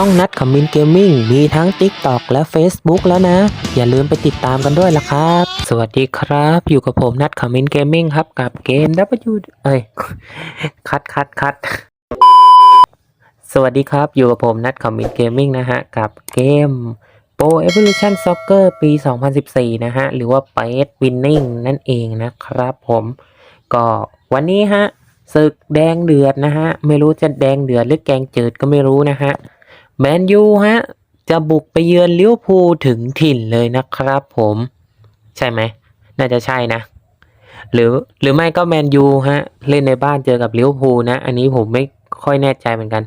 ช่องนัดขมินเกมมิ่งมีทั้ง TikTok และ Facebook แล้วนะ อย่าลืมไปติดตามกันด้วยล่ะครับ สวัสดีครับ อยู่กับผมนัดขมินเกมมิ่งครับกับเกม W เอ้ยคัดคัดคัดสวัสดีครับ อยู่กับผมนัดขมินเกมมิ่งนะฮะ กับเกม Pro Evolution Soccer ปี 2014 นะฮะ หรือว่า p a c e Winning นั่นเองนะครับผมก็วันนี้ฮะศึกแดงเดือดนะฮะ ไม่รู้จะแดงเดือดหรือแกงจืดก็ไม่รู้นะฮะ แมนยูฮะ จะบุกไปเยือนลิเวอร์พูลถึงถิ่นเลยนะครับผม ใช่ไหม น่าจะใช่นะ หรือหรือไม่ก็แมนยูฮะ เล่นในบ้านเจอกับลิเวอร์พูลนะ อันนี้ผมไม่ค่อยแน่ใจเหมือนกัน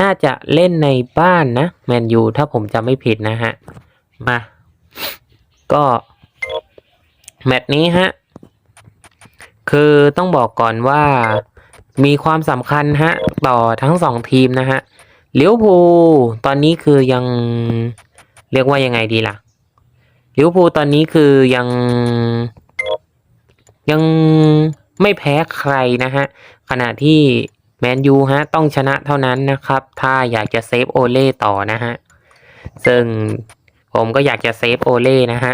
น่าจะเล่นในบ้านนะ แมนยูถ้าผมจำไม่ผิดนะฮะ มา ก็ แมตช์นี้ฮะ คือต้องบอกก่อนว่ามีความสำคัญฮะ ต่อทั้งสองทีมนะฮะ ลิเวอร์พูลตอนนี้คือยังเรียกว่ายังไงดีล่ะลิวพูตอนนี้คือยัง ยังไม่แพ้ใครนะฮะ ขณะที่แมนยูฮะ ต้องชนะเท่านั้นนะครับ ถ้าอยากจะเซฟโอเล่ต่อนะฮะ ซึ่งผมก็อยากจะเซฟโอเล่นะฮะ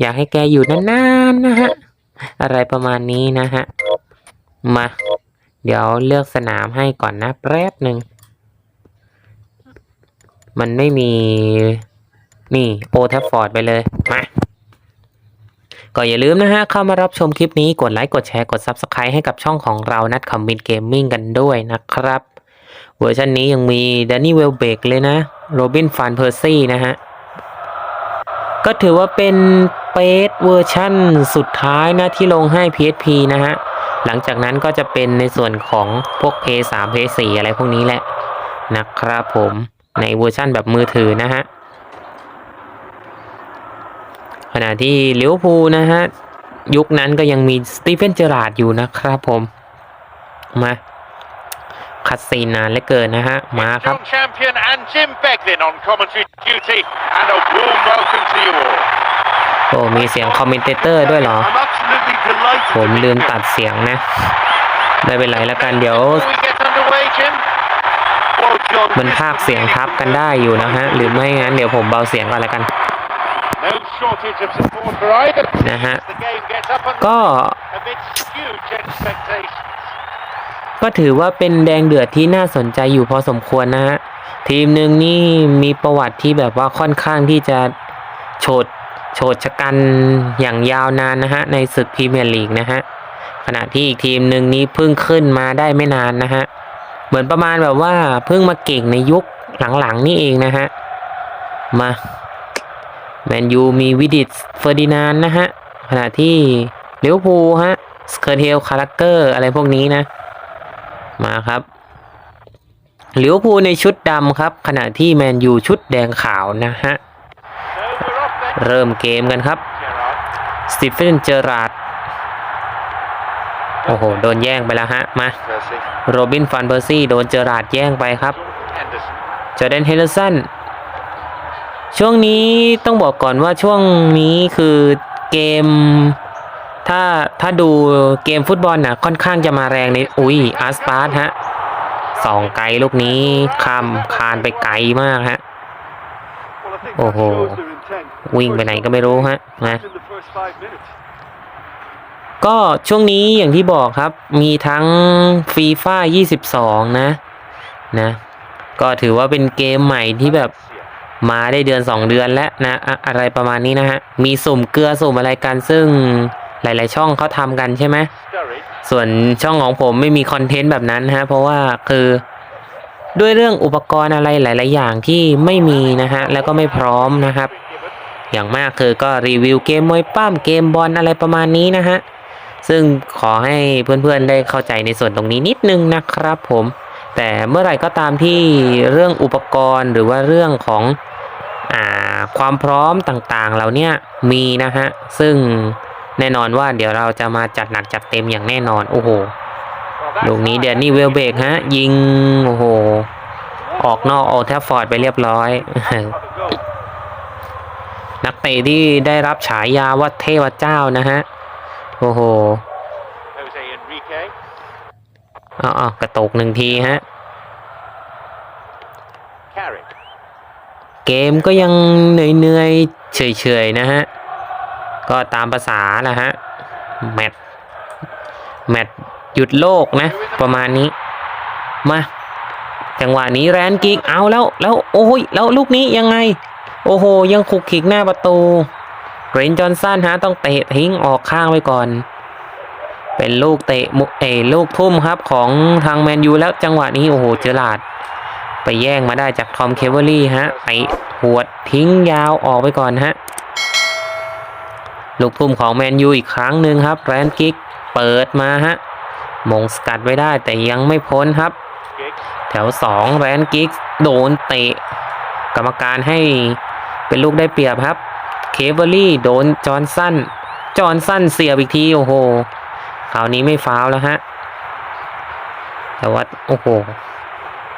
อยากให้แกอยู่นานๆนะฮะ อะไรประมาณนี้นะฮะ มา เดี๋ยวเลือกสนามให้ก่อนนะแป๊บหนึ่ง มันไม่มีนี่โอทัฟฟอร์ดไปเลยมาก็อย่าลืมนะฮะ เข้ามารับชมคลิปนี้ กดไลค์ กดแชร์ กด Subscribe ให้กับช่องของเรานัดคอมมินเกมมิ่งกันด้วยนะครับ เวอร์ชันนี้ยังมีแดนนี่เวลเบกเลยนะโรบินฟานเพอร์ซี่นะฮะ ก็ถือว่าเป็นเปสเวอร์ชั่นสุดท้ายนะที่ลงให้ PSP นะฮะ หลังจากนั้นก็จะเป็นในส่วนของพวก P3 P4 อะไรพวกนี้แหละนะครับผม ในเวอร์ชั่นแบบมือถือนะฮะขณะที่ลิเวอร์พูลนะฮะ ยุคนั้นก็ยังมีสตีเฟนเจอราร์ดอยู่นะครับผม มาคัดซีนนานเหลือเกินนะฮะ มาครับ Young champion and Jim Beglin on commentary duty, and a warm welcome to you all. โอ้มีเสียงคอมเมนเตอร์ด้วยเหรอ I'm absolutely delighted. ผม to be ลืม here. ตัดเสียงนะ ไม่เป็นไรแล้วกันเดี๋ยว มันภาคเสียงทับกันได้อยู่นะฮะ หรือไม่งั้นเดี๋ยวผมเบาเสียงก่อนแล้วกันนะฮะ ก็ก็ถือว่าเป็นแดงเดือดที่น่าสนใจอยู่พอสมควรนะฮะ ทีมหนึ่งนี่มีประวัติที่แบบว่าค่อนข้างที่จะโฉดโฉดชะกันอย่างยาวนานนะฮะ ในศึกพรีเมียร์ลีกนะฮะ ขณะที่อีกทีมหนึ่งนี้เพิ่งขึ้นมาได้ไม่นานนะฮะ เหมือนประมาณแบบว่าเพิ่งมาเก่งในยุคหลังๆนี่เองนะฮะ มาแมนยูมีวิดิตเฟอร์ดินานนะฮะ ขณะที่ลิเวอร์พูลฮะสเคอร์เทลคาราเกอร์อะไรพวกนี้นะ มาครับลิเวอร์พูลในชุดดำครับ ขณะที่แมนยูชุดแดงขาวนะฮะ เริ่มเกมกันครับสตีเฟนเจอราร์ด โอ้โห โดนแย่งไปแล้วฮะ มา Percy. โรบินฟันเบอร์ซี่ โดนเจอราร์ดแย่งไปครับ Henderson. จอร์แดนเฮเลสัน ช่วงนี้ต้องบอกก่อนว่าช่วงนี้คือเกม ถ้าถ้าดูเกมฟุตบอลน่ะค่อนข้างจะมาแรงในอุ้ยอาร์สปาร์ตฮะสองไกลลูกนี้ข้ามคานไปไกลมากฮะ Well, I think Oh, that oh. shows their intent. วิ่งไปไหนก็ไม่รู้ฮะนะ ก็ช่วงนี้อย่างที่บอกครับ มีทั้งฟีฟ่า22 นะ นะ ก็ถือว่าเป็นเกมใหม่ที่แบบมาได้เดือน 2 เดือนแล้วนะอะอะไรประมาณนี้นะฮะ มีสุ่มเกลือสุ่มอะไรกันซึ่งหลาย ๆ ช่องเขาทำกันใช่ไหม ส่วนช่องของผมไม่มีคอนเทนต์แบบนั้นฮะ เพราะว่าคือด้วยเรื่องอุปกรณ์อะไรหลาย ๆ อย่างที่ไม่มีนะฮะ แล้วก็ไม่พร้อมนะครับ อย่างมากคือก็รีวิวเกมมวยปั้มเกมบอลอะไรประมาณนี้นะฮะ ซึ่งขอให้เพื่อนๆได้เข้าใจในส่วนตรงนี้นิดนึงนะครับผม แต่เมื่อไหร่ก็ตามที่เรื่องอุปกรณ์หรือว่าเรื่องของอความพร้อมต่างๆเราเนี่ยมีนะฮะ ซึ่งแน่นอนว่าเดี๋ยวเราจะมาจัดหนักจัดเต็มอย่างแน่นอน โอ้โห ลูกนี้เดนนี่เวลเบกฮะ ยิง โอ้โห ออกนอกโอแทฟฟอร์ดไปเรียบร้อย นักเตะที่ได้รับฉายาว่าเทพเจ้านะฮะ อ้โห Jose Enrique. เอาเอากระตกหนึ่งทีฮะ เกมก็ยังเหนื่อยๆเฉยๆนะฮะ ก็ตามภาษาแหละฮะ แมตช์แมตช์หยุดโลกนะ ประมาณนี้ มาจังหวะนี้แรนกิกเอาแล้วแล้วโอ้ยแล้วลูกนี้ยังไง โอ้โห ยังขุกขิกหน้าประตู เรนจอห์นสันฮะต้องเตะทิ้งออกข้างไว้ก่อน เป็นลูกเตะมุเอยลูกทุ่มครับของทางแมนยูแล้วจังหวะนี้โอ้โหเจอหลาด ไปแย่งมาได้จากทอมเคเวอรี่ฮะไปหวดทิ้งยาวออกไปก่อนฮะลูกทุ่มของแมนยูอีกครั้งหนึ่งครับแรนกิกเปิดมาฮะมงสกัดไว้ได้แต่ยังไม่พ้นครับ แถวสองแรนกิกโดนเตะ กรรมการให้เป็นลูกได้เปรียบครับ เคเวอรี่โดนจอห์นสันจอห์นสันเสียบอีกที โอ้โหคราวนี้ไม่ฟาวแล้วฮะ แต่ว่าโอ้โห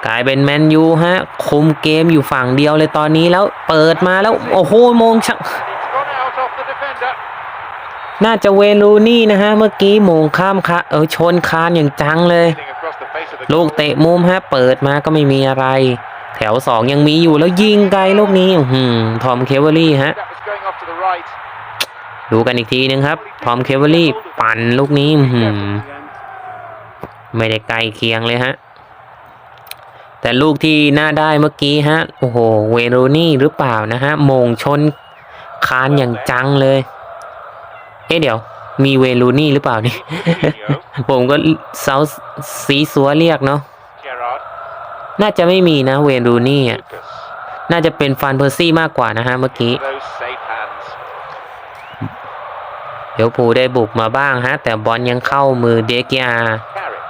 กลายเป็นแมนยูฮะ คุมเกมอยู่ฝั่งเดียวเลยตอนนี้แล้วเปิดมาแล้ว โอ้โหมงชักน่าจะเวลูนี่นะฮะ เมื่อกี้มงข้ามคะเออชนคานอย่างจังเลย ลูกเตะมุมฮะ เปิดมาก็ไม่มีอะไร แถวสองยังมีอยู่แล้วยิงไกลลูกนี้หืมทอมเคเวอรี่ฮะ ดูกันอีกทีนึงครับ ทอมเคเวอรี่ปั่นลูกนี้ไม่ได้ใกลเคียงเลยฮะ แต่ลูกที่น่าได้เมื่อกี้ฮะ โอ้โห เวโรนี่หรือเปล่านะฮะ มงชนคานอย่างจังเลย เอ๊ะเดี๋ยว มีเวโรนี่หรือเปล่านี่ ผมก็เซาซีซัวเรียกเนาะ น่าจะไม่มีนะเวโรนี่อะ น่าจะเป็นฟานเพอร์ซี่มากกว่านะฮะเมื่อกี้ เดี๋ยวผูได้บุกมาบ้างฮะ แต่บอลยังเข้ามือเดกีย Carrick.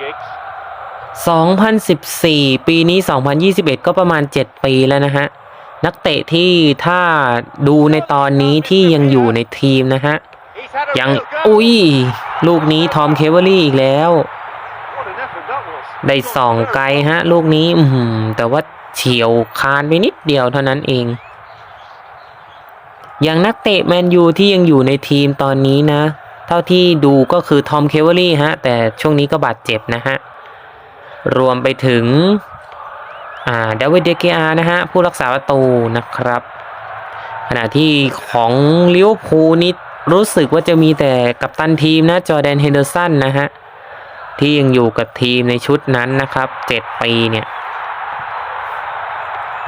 Giggs. 2014 ปีนี้ 2021 ก็ประมาณ 7 ปีแล้วนะฮะ นักเตะที่ถ้าดูในตอนนี้ที่ยังอยู่ในทีมนะฮะ ยังอุ้ย ลูกนี้ทอมเคเวอรี่อีกแล้ว ได้ส่องไกลฮะ ลูกนี้แต่ว่าเฉียวคานไปนิดเดียวเท่านั้นเอง อย่างนักเตะแมนยูที่ยังอยู่ในทีมตอนนี้นะ เท่าที่ดูก็คือทอมเคเวอรี่ฮะ แต่ช่วงนี้ก็บาดเจ็บนะฮะ รวมไปถึงอ่าเดวิดเดเกอานะฮะ ผู้รักษาประตูนะครับ ขณะที่ของลิเวอร์พูลนี่รู้สึกว่าจะมีแต่กัปตันทีมนะจอแดนเฮนเดอร์สันนะฮะ ที่ยังอยู่กับทีมในชุดนั้นนะครับเจ็ดปีเนี่ย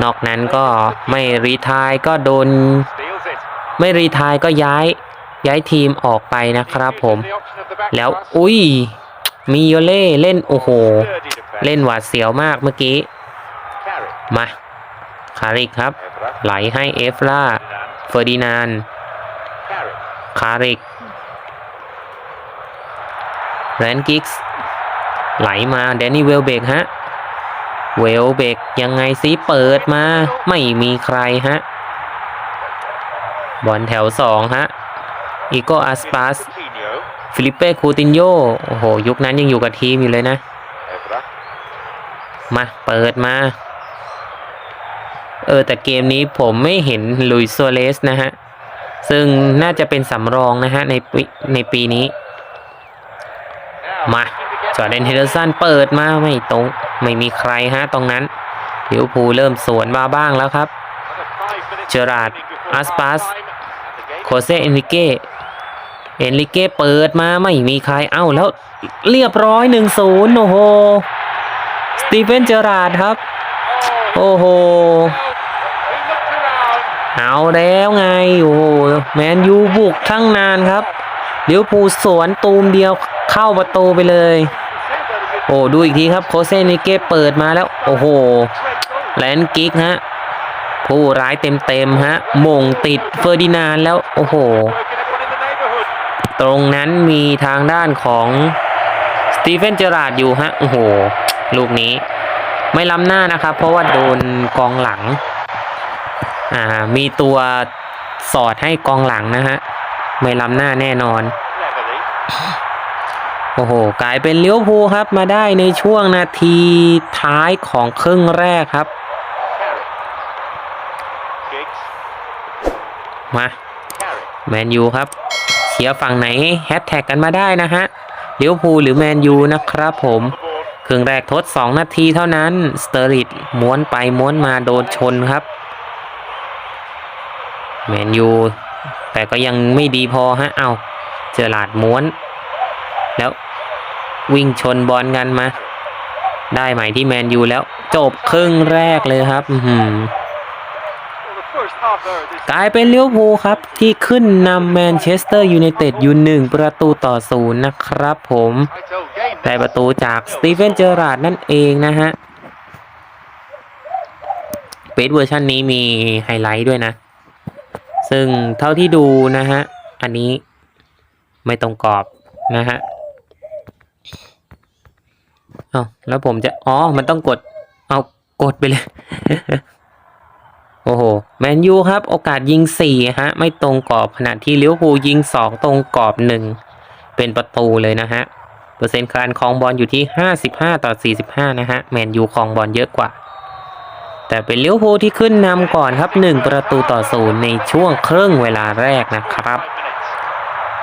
นอกนั้นก็ไม่รีทายก็โดน ไม่รีไทายก็ย้ายย้ายทีมออกไปนะครับผม The option of the back แล้ว pass. อุ้ย มีโยเล่เล่นโอ้โห Sturdy defence. เล่นหวาดเสียวมากเมื่อกี้ Carrick. มาคาริกครับ Evra. ไหลให้เอฟรา Ferdinand. เฟอร์ดินานด์ Carrick. คาริกแรนกิกส์ไหลมาแดนนี่เวลเบกฮะ เวลเบกยังไงซิเปิดมา ไม่มีใครฮะ บอลแถวสองฮะอีโกอาสปาสฟิลิปเป้คูตินโยโอ้โห ยุคนั้นยังอยู่กับทีมอยู่เลยนะ มา เปิดมา เออ แต่เกมนี้ผมไม่เห็นลุยซัวเรสนะฮะ ซึ่งน่าจะเป็นสำรองนะฮะ ในปีในปีนี้ มาจอร์แดนเฮเดอร์สันเปิดมาไม่ตรง ไม่มีใครฮะตรงนั้นลิเวพูเริ่มสวนมาบ้างแล้วครับ เจอราร์ดอัสปาส โคเซเอนริเกเอนริเกเปิดมาไม่มีใครเอ้าแล้วเรียบร้อยหนึ่งศูนย์โอ้โหสตีเฟนเจอราดครับ โอ้โหเอาแล้วไงโอ้โหแมนยูบุกทั้งนานครับลิเวอร์พูลสวนตูมเดียวเข้าประตูไปเลย โอ้ดูอีกทีครับโคเซนิเกเปิดมาแล้ว โอ้โหแลนกิกฮะ ผู้ร้ายเต็มๆฮะมงติดเฟอร์ดินานแล้ว โอ้โห ตรงนั้นมีทางด้านของสตีเฟนเจอราดอยู่ฮะ โอ้โห ลูกนี้ไม่ล้ำหน้านะครับ เพราะว่าโดนกองหลัง อ่า มีตัวสอดให้กองหลังนะฮะ ไม่ล้ำหน้าแน่นอน โอ้โห กลายเป็นเลี้ยวภูครับ มาได้ในช่วงนาทีท้ายของครึ่งแรกครับ มาแมนยูครับเชียร์ฝั่งไหนแฮชแท็กกันมาได้นะฮะเลี้ยวภูลหรือแมนยูนะครับผม On the board. รึ่งแรกทด 2 นาทีเท่านั้น สเตอริดม้วนไปม้วนมาโดนชนครับ แมนยู แต่ก็ยังไม่ดีพอฮะ เอาเจอหลาดม้วน แล้ววิ่งชนบอลกันมา ได้ใหม่ที่แมนยูแล้ว จบครึ่งแรกเลยครับ อื กลายเป็นเลิเวอร์พูครับ ที่ขึ้นนำแมนเชสเตอร์ยูไนเต็ดอยู่หนึ่งประตูต่อศูนย์นะครับผมได้ประตูจากสตีเฟนเจอราร์ดนั่นเองนะฮะเบสเวอร์ชันนี้มีไฮไลท์ด้วยนะ ซึ่งเท่าที่ดูนะฮะ อันนี้ไม่ตรงกรอบนะฮะเอาแล้วผมจะ อ๋อ มันต้องกด เอากดไปเลย โอ้โห แมนยูครับ โอกาสยิงสี่ฮะ ไม่ตรงกรอบขณะที่ลิเวอร์พูลยิงสองตรงกรอบหนึ่งเป็นประตูเลยนะฮะ เปอร์เซ็นต์การครองบอลอยู่ที่ 55 ต่อ 45 นะฮะ แมนยูครองบอลเยอะกว่า แต่เป็นลิเวอร์พูลที่ขึ้นนำก่อนครับ 1 ประตูต่อศูนย์ในช่วงครึ่งเวลาแรกนะครับ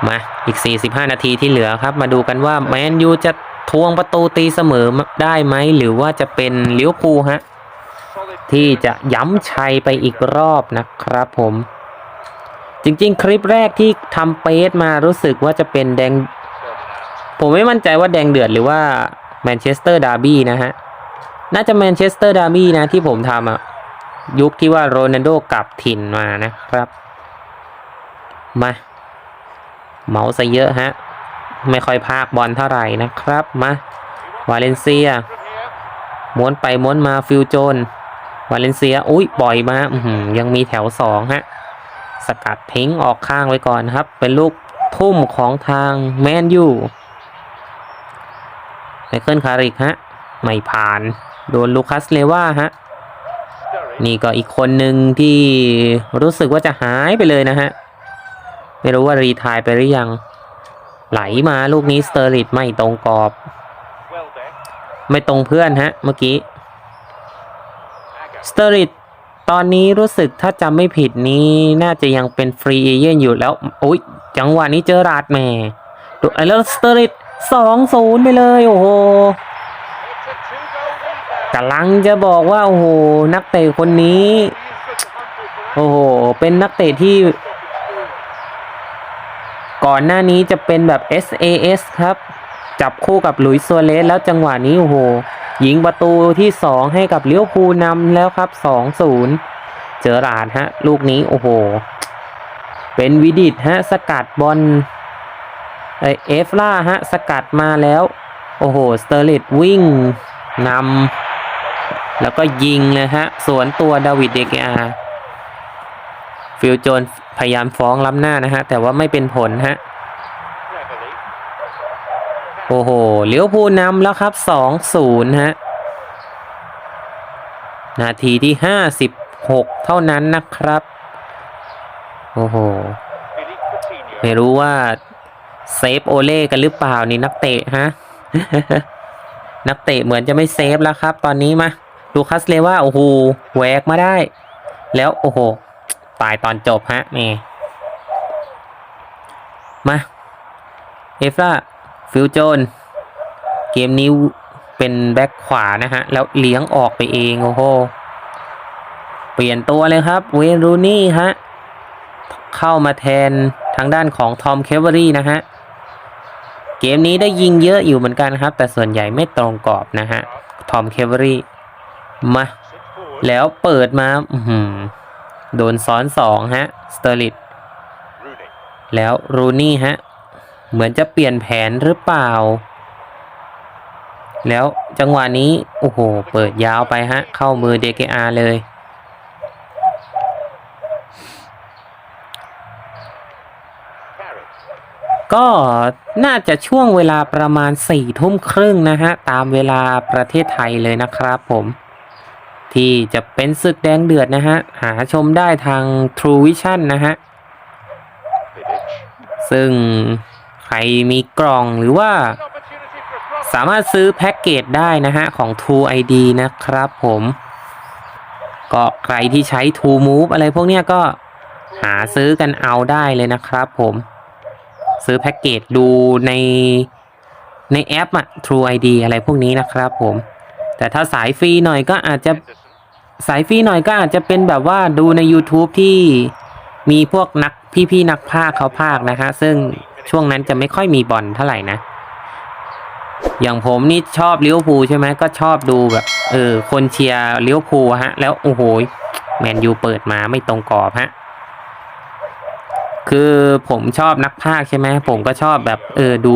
มาอีก 45 นาทีที่เหลือครับ มาดูกันว่าแมนยูจะทวงประตูตีเสมอได้ไหมหรือว่าจะเป็นลิเวอร์พูลฮะ ที่จะย้ำชัยไปอีกรอบนะครับผม จริงๆ คลิปแรกที่ทำเปสมารู้สึกว่าจะเป็นแดง ผมไม่มั่นใจว่าแดงเดือดหรือว่าแมนเชสเตอร์ดาร์บี้นะฮะ น่าจะแมนเชสเตอร์ดาร์บี้นะที่ผมทำอะยุคที่ว่าโรนัลโดกลับถิ่นมานะครับ มาเมาส์ซะเยอะฮะ ไม่ค่อยพากบอลเท่าไหร่นะครับ มา วาเลนเซีย ม้วนไปม้วนมาฟิลโจน วาเลนเซีย อุ้ยปล่อยมาอืยังมีแถวสองฮะ สกัดทิ้งออกข้างไว้ก่อนครับ เป็นลูกทุ่มของทางแมนยูไมเคิลคาริกฮะ ไม่ผ่าน โดนลูคัสเลว่าฮะ นี่ก็อีกคนหนึ่งที่รู้สึกว่าจะหายไปเลยนะฮะ ไม่รู้ว่ารีทายไปหรือยัง ไหลมาลูกนี้สเตอริดไม่ตรงกรอบ ไม่ตรงเพื่อนฮะ เมื่อกี้ สเตอริดตอนนี้รู้สึกถ้าจำไม่ผิดนี้น่าจะยังเป็นฟรีเอเย่นอยู่แล้วโอ้ยจังหวะนี้เจอราดแม่ดูไอ้แล้วสเตอริดสองศูนย์ไปเลย โอ้โหกำลังจะบอกว่า โอ้โห นักเตะคนนี้ โอ้โห เป็นนักเตะที่ ก่อนหน้านี้จะเป็นแบบ SAS ครับ จับคู่กับหลุยส์ซัวเรสแล้วจังหวะนี้ โอ้โห ยิงประตูที่ 2 ให้กับเลี้ยวภูนำแล้วครับ 2-0 เจอราดฮะ ลูกนี้โอ้โห เป็นวิดิตฮะ สกัดบอลเอเอฟล่าฮะ สกัดมาแล้ว โอ้โห สเตอร์ลิตวิ่งนำแล้วก็ยิงเลยฮะ สวนตัวดาวิดเดกอาฟิลโจนพยายามฟ้องล้ำหน้านะฮะ แต่ว่าไม่เป็นผลฮะ โอ้โหเลี้ยวภูนำแล้วครับ2-0ฮะ นาทีที่56เท่านั้นนะครับ โอ้โห ไม่รู้ว่า เซฟโอเล่กันหรือเปล่านี่นักเตะฮะ นักเตะเหมือนจะไม่เซฟแล้วครับ ตอนนี้มาลูคัสเลว่าโอ้โหแหวกมาได้ แล้วโอ้โห ตายตอนจบฮะนี่ มา เอฟรา ฟิลโจน เกมนี้เป็นแบ็คขวานะฮะ แล้วเลี้ยงออกไปเอง โอ้โห เปลี่ยนตัวเลยครับ เวนรูนี่ฮะ เข้ามาแทนทางด้านของทอมเคเวอรี่นะฮะ เกมนี้ได้ยิงเยอะอยู่เหมือนกันครับ แต่ส่วนใหญ่ไม่ตรงกรอบนะฮะ ทอมเคเวอรี่มา แล้วเปิดมาโดนซ้อนสองฮะ สเตอร์ลิตแล้วรูนี่ฮะ เหมือนจะเปลี่ยนแผนหรือเปล่า แล้วจังหวะนี้ โอ้โห เปิดยาวไปฮะ เข้ามือเดกอาเลย ก็น่าจะช่วงเวลาประมาณสี่ทุ่มครึ่งนะฮะ ตามเวลาประเทศไทยเลยนะครับผม ที่จะเป็นศึกแดงเดือดนะฮะ หาชมได้ทาง True Vision นะฮะ ซึ่ง ใครมีกล่องหรือว่า สามารถซื้อแพ็กเกจได้นะฮะ ของ True ID นะครับผม ก็ใครที่ใช้ True Move อะไรพวกเนี้ยก็หาซื้อกันเอาได้เลยนะครับผม ซื้อแพ็กเกจดูในในแอปอะ True ID อะไรพวกนี้นะครับผม แต่ถ้าสายฟรีหน่อยก็อาจจะสายฟรีหน่อยก็อาจจะเป็นแบบว่าดูใน YouTube ที่มีพวกนักพี่ๆนักพากย์เขาพากย์นะฮะ ซึ่ง ช่วงนั้นจะไม่ค่อยมีบอลเท่าไหร่นะ อย่างผมนี่ชอบลิเวอร์พูลใช่ไหมก็ชอบดูแบบเออคนเชียร์ลิเวอร์พูลฮะ แล้วโอ้โหแมนยูเปิดมาไม่ตรงกรอบฮะคือผมชอบนักพากย์ใช่ไหมผมก็ชอบแบบเออดู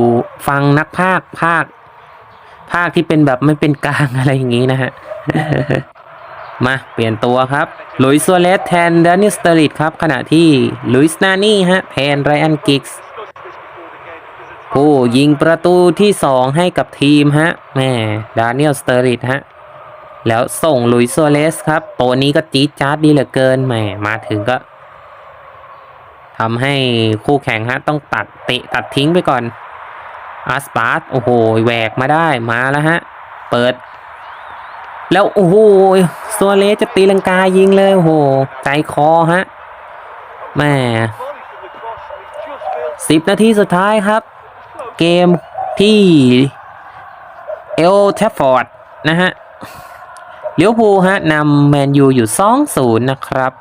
ฟังนักพากย์พากย์พากย์ที่เป็นแบบไม่เป็นกลางอะไรอย่างนี้นะฮะ มาเปลี่ยนตัวครับลุยส์ซัวเรสแทนดนิสเตอริดครับ ขณะที่ลุยส์นานี่ฮะแทนไรอันกิกส์ ผู้ยิงประตูที่สองให้กับทีมฮะแม่ดานิเอลสเตอริดฮะ แล้วส่งลุยส์ซัวเรสครับ ตัวนี้ก็จี๊ดจ๊าดดีเหลือเกินแหมมาถึงก็ทำให้คู่แข่งฮะ ต้องตัดเตะตัดทิ้งไปก่อนอาสปาร์ตโอ้โหแหวกมาได้มาแล้วฮะ เปิด แล้วโอ้โหซัวเรสจะตีลังกายิงเลยโอ้โหใจคอฮะแม่สิบนาทีสุดท้ายครับ เกมที่เอลแทฟฟอร์ดนะฮะเลี้ยวภูฮะนำแมนยูอยู่ 2-0 นะครับ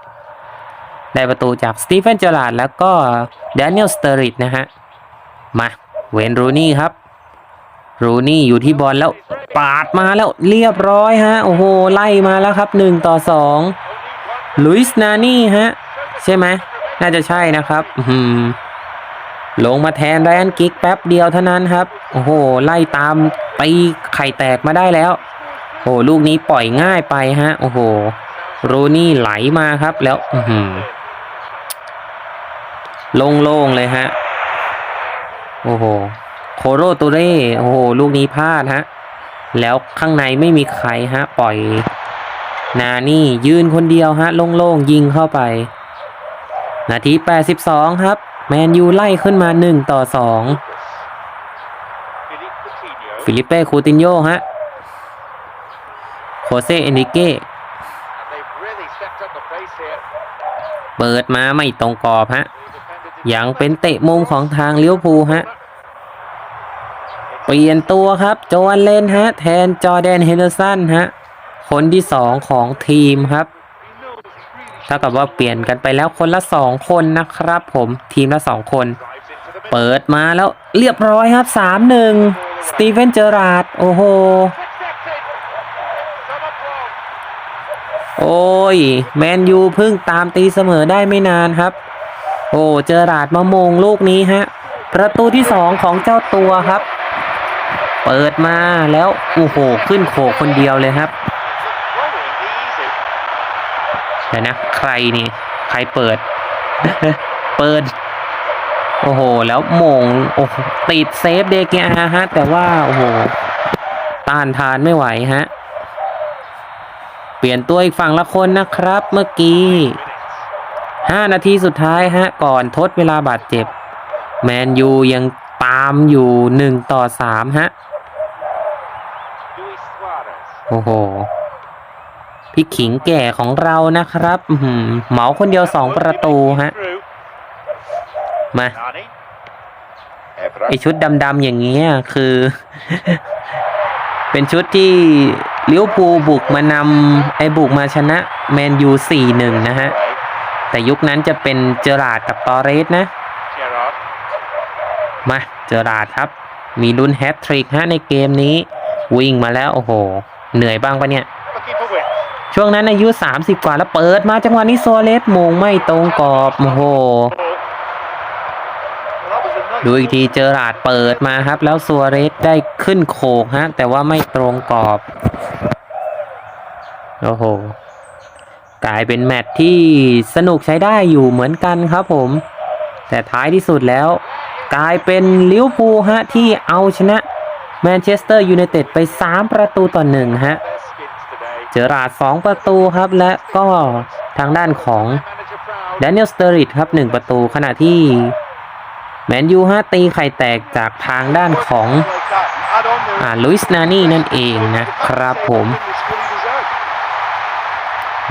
ได้ประตูจากสตีเฟนเจอราร์ดแล้วก็แดเนียลสเตอริดนะฮะ มา เวนรูนี่ครับ รูนี่อยู่ที่บอลแล้ว ปาดมาแล้วเรียบร้อยฮะ โอ้โห ไล่มาแล้วครับหนึ่งต่อสองลุยส์นานี่ฮะ ใช่ไหม น่าจะใช่นะครับ อื้อหือ ลงมาแทนไรอันกิกแป๊บเดียวเท่านั้นครับ โอ้โห ไล่ตามตีไข่แตกมาได้แล้ว โอ้โหลูกนี้ปล่อยง่ายไปฮะ โอ้โหรูนี่ไหลมาครับแล้ว อือหือโล่งๆเลยฮะ โอ้โห โคโรตูเร่ โอ้โห ลูกนี้พลาดฮะ แล้วข้างในไม่มีใครฮะ ปล่อย นานี่ยืนคนเดียวฮะ โล่งๆยิงเข้าไป นาที 82 ครับ แมนยูไล่ขึ้นมา 1 ต่อ 2 ฟิลิเป้คูตินโยฮะ โคเซเอนิเก้เปิดมาไม่ตรงกรอบฮะ ยังเป็นเตะมุมของทางเลี้ยวภูฮะ เปลี่ยนตัวครับ โจอันเลนฮะ แทนจอร์แดนเฮนเดอร์สันฮะ คนที่สองของทีมครับ ท่ากับว่าเปลี่ยนกันไปแล้วคนละสองคนนะครับผมทีมละสองคน เปิดมาแล้วเรียบร้อยครับสามหนึ่งสตีเฟนเจอราร์ดโอ้โหโอ้ยแมนยูเพิ่งตามตีเสมอได้ไม่นานครับ โอ้เจอราร์ดมามงลูกนี้ฮะ ประตูที่สองของเจ้าตัวครับ เปิดมาแล้วโอ้โหขึ้นโขกคนเดียวเลยครับ เดี๋ยวนะ ใครนี่ ใครเปิด เปิด โอ้โห แล้วโมงโอ้ติดเซฟเดเกียฮะ แต่ว่า โอ้โห ต้านทานไม่ไหวฮะ เปลี่ยนตัวอีกฝั่งละคนนะครับ เมื่อกี้ห้านาทีสุดท้ายฮะ ก่อนทดเวลาบาดเจ็บ แมนยูยังตามอยู่หนึ่งต่อสามฮะ โอ้โห พี่ขิงแก่ของเรานะครับเหมาคนเดียวสองประตูฮะ มาไอชุดดำๆอย่างเงี้ยคือ เป็นชุดที่ลิวพูบุกมานำไอบุกมาชนะแมนยูสี่หนึ่งนะฮะ แต่ยุคนั้นจะเป็นเจอราดกับตอเรสนะ มาเจอราดครับ มีลุ้นแฮตทริกฮะในเกมนี้ วิ่งมาแล้ว โอ้โห เหนื่อยบ้างปะเนี่ย ช่วงนั้นอายุ 30 กว่าแล้วเปิดมาจังหวะนี้โซเลสมงไม่ตรงกรอบโอ้โหดูอีกทีเจอราดเปิดมาครับ แล้วซัวเรสได้ขึ้นโขกฮะ แต่ว่าไม่ตรงกรอบ โอ้โห กลายเป็นแมตช์ที่สนุกใช้ได้อยู่เหมือนกันครับผม แต่ท้ายที่สุดแล้ว กลายเป็นลิเวอร์พูลฮะ ที่เอาชนะแมนเชสเตอร์ยูไนเต็ดไป 3 ประตูต่อหนึ่งฮะ เจอราร์ด2ประตูครับ และก็ทางด้านของแดเนียลสเตอริดครับ1ประตูขณะที่แมนยูฮะตีไข่แตกจากทางด้านของอ่าลุยส์นานี่นั่นเองนะครับผม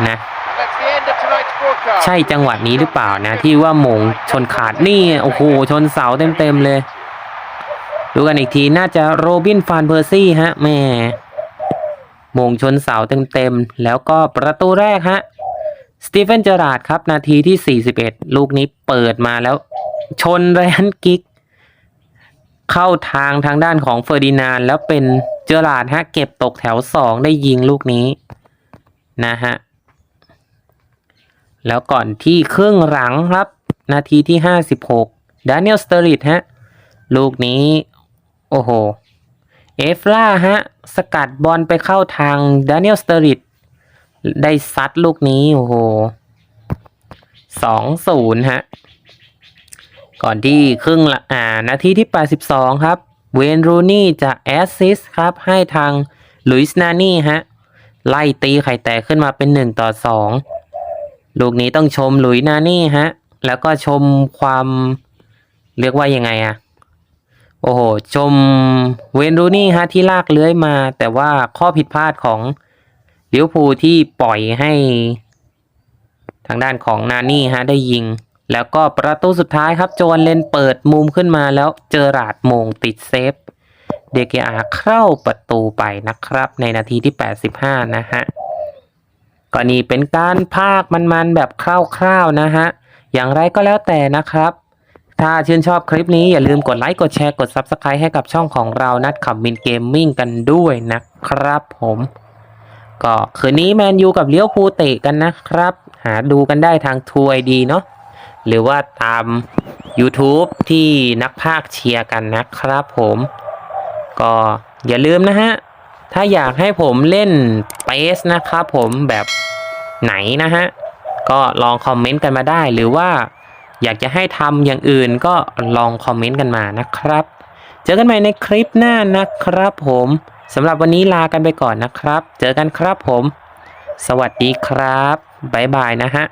นะใช่จังหวะนี้หรือเปล่านะ ที่ว่ามงชนขาดนี่โอ้โหชนเสาเต็มๆเลย ดูกันอีกทีน่าจะโรบินฟานเพอร์ซี่ฮะแม่ มงชนเสาเต็มๆ แล้วก็ประตูแรกฮะ สตีเฟนเจอราดครับ นาทีที่ 41 ลูกนี้เปิดมาแล้ว ชนแรนกิก เข้าทางทางด้านของเฟอร์ดินานแล้วเป็นเจอราดฮะ เก็บตกแถว 2 ได้ยิงลูกนี้ นะฮะ แล้วก่อนที่ครึ่งหลังครับ นาทีที่ 56 ดานิเอลสเตอริดฮะ ลูกนี้ โอ้โห เอฟล่าฮะ สกัดบอลไปเข้าทางดานิเอลสเตอริดได้ซัดลูกนี้ โอ้โหสองศูนย์ฮะ ก่อนที่ครึ่งละอ่า นาทีที่ 82 ครับ เวนรูนี่จะแอสซิสครับ ให้ทางลุยส์นานี่ฮะ ไล่ตีไข่แตกขึ้นมาเป็น 1 ต่อ 2 ลูกนี้ต้องชมลุยส์นานี่ฮะ แล้วก็ชมความเรียกว่ายังไงอะ โอ้โห ชมเวนรูนี่ฮะที่ลากเลื้อยมา แต่ว่าข้อผิดพลาดของลิวพูที่ปล่อยให้ ทางด้านของนานี่ฮะได้ยิง แล้วก็ประตูสุดท้ายครับโจนเลนเปิดมุมขึ้นมาแล้วเจอราดมงติดเซฟเดเกอาเข้าประตูไปนะครับ ในนาทีที่ 85 นะฮะก็นี่เป็นการพากมันๆแบบคร่าวๆนะฮะ อย่างไรก็แล้วแต่นะครับ ถ้าชื่นชอบคลิปนี้อย่าลืมกดไลค์ กดแชร์ กด Subscribe ให้กับช่องของเรานัดขับมินเกมมิ่งกันด้วยนะครับผม ก็คืนนี้แมนยูกับเลี้ยวภูเตะกันนะครับ หาดูกันได้ทางทูไอดีเนาะหรือว่าตาม YouTube ที่นักพากเชียร์กันนะครับผม ก็อย่าลืมนะฮะ ถ้าอยากให้ผมเล่นเปสนะครับผมแบบไหนนะฮะ ก็ลองคอมเมนต์กันมาได้หรือว่า อยากจะให้ทำอย่างอื่นก็ลองคอมเมนต์กันมานะครับ เจอกันใหม่ในคลิปหน้านะครับผมสำหรับวันนี้ลากันไปก่อนนะครับ เจอกันครับผม สวัสดีครับบ๊ายบายนะฮะ